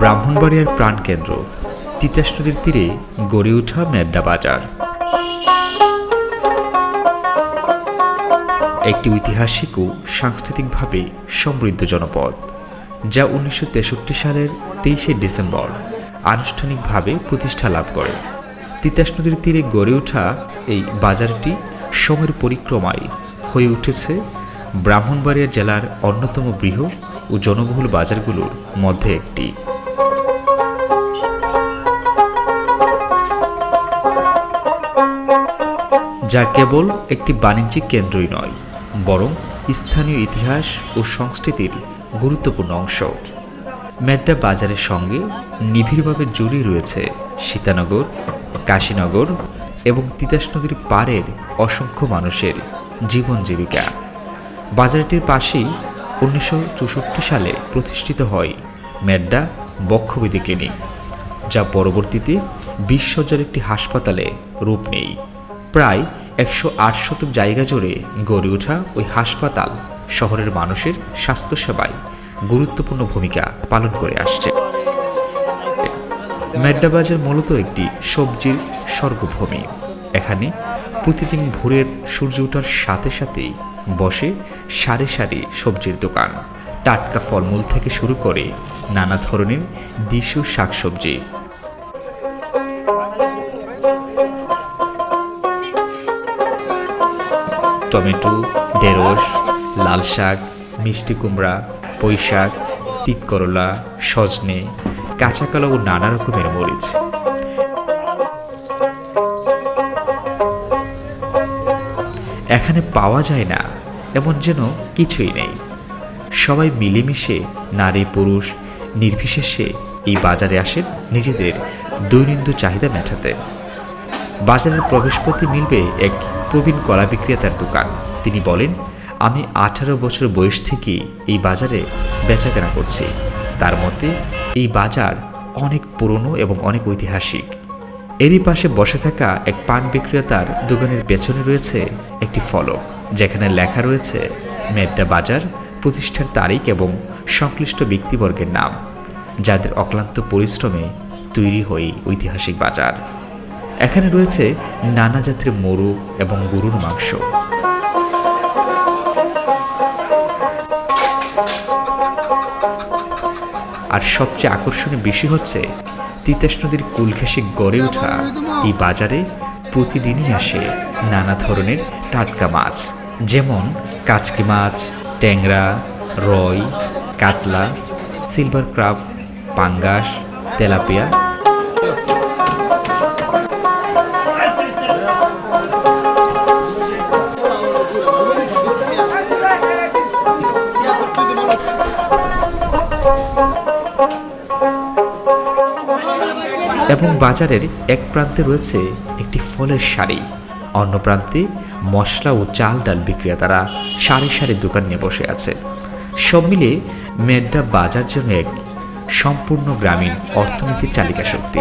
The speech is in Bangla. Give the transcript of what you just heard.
ব্রাহ্মণবাড়িয়ার প্রাণকেন্দ্র, তিতাস নদীর তীরে গড়ে ওঠা মেড্ডা বাজার। একটি ঐতিহাসিক ও সাংস্কৃতিকভাবে সমৃদ্ধ জনপদ, যা উনিশশো তেষট্টি সালের তেইশে ডিসেম্বর আনুষ্ঠানিকভাবে প্রতিষ্ঠা লাভ করে। তিতাস নদীর তীরে গড়ে ওঠা এই বাজারটি সময়ের পরিক্রমায় হয়ে উঠেছে ব্রাহ্মণবাড়িয়া জেলার অন্যতম বৃহৎ ও জনবহুল বাজারগুলোর মধ্যে একটি। যা কেবল একটি বাণিজ্যিক কেন্দ্রই নয়, বরং স্থানীয় ইতিহাস ও সংস্কৃতির গুরুত্বপূর্ণ অংশ। মেড্ডা বাজারের সঙ্গে নিবিড়ভাবে জড়িয়ে রয়েছে সীতানগর, কাশীনগর এবং তিতাস নদীর পাড়ের অসংখ্য মানুষের জীবন জীবিকা বাজারটির পাশেই উনিশশো চৌষট্টি সালে প্রতিষ্ঠিত হয় মেড্ডা বক্ষবিধি ক্লিনিক, যা পরবর্তীতে বিশ্বজের একটি হাসপাতালে রূপ নেই প্রায় একশো আট শতক জায়গা জুড়ে গড়ে ওঠা ওই হাসপাতাল শহরের মানুষের স্বাস্থ্যসেবায় গুরুত্বপূর্ণ ভূমিকা পালন করে আসছে। মেড্ডা বাজার মূলত একটি সবজির স্বর্গভূমি। এখানে প্রতিদিন ভোরের সূর্য ওঠার সাথে সাথেই বসে সারি সারি সবজির দোকান। টাটকা ফলমূল থেকে শুরু করে নানা ধরনের দেশীয় শাকসবজি। টমেটো, ঢেঁড়স, লাল শাক, মিষ্টি কুমড়া পুঁই শাক তিত করলা সজনে, কাঁচা কলা ও নানা রকমের মরিচ। এখানে পাওয়া যায় না, এমন যেন কিছুই নেই। সবাই মিলেমিশে নারী, পুরুষ, নির্বিশেষে এই বাজারে আসেন নিজেদের দৈনন্দিন চাহিদা মেটাতে। বাজারের প্রবেশপথে মিলবে এক প্রবীণ কলা বিক্রেতার দোকান। তিনি বলেন, আমি আঠারো বছর বয়স থেকেই এই বাজারে বেচাকেনা করছি। তার মতে এই বাজার অনেক পুরনো এবং অনেক ঐতিহাসিক। এরই পাশে বসে থাকা এক পান বিক্রেতার দোকানের পেছনে রয়েছে একটি ফলক, যেখানে লেখা রয়েছে, মেড্ডা বাজার, প্রতিষ্ঠার তারিখ এবং সংশ্লিষ্ট ব্যক্তিবর্গের নাম, যাদের অক্লান্ত পরিশ্রমে তৈরি হয় ঐতিহাসিক বাজার। এখানে রয়েছে নানা জাতের মরু এবং গরুর মাংস। আর সবচেয়ে আকর্ষণীয় বিষয় হচ্ছে তিতাস নদীর কুল গড়ে ওঠা এই বাজারে প্রতিদিনই আসে নানা ধরনের টাটকা মাছ, যেমন কাচকি মাছ, ট্যাংরা, রয়, কাতলা, সিলভার ক্রাফ পাঙ্গাস, তেলাপিয়া এবং বাজারের এক প্রান্তে রয়েছে একটি ফলের শাড়ি অন্য প্রান্তে মশলা ও চাল ডাল বিক্রেতারা সারি সারি দোকান নিয়ে বসে আছে। সব মিলে মেড্ডা বাজার যেন এক সম্পূর্ণ গ্রামীণ অর্থনীতির চালিকা শক্তি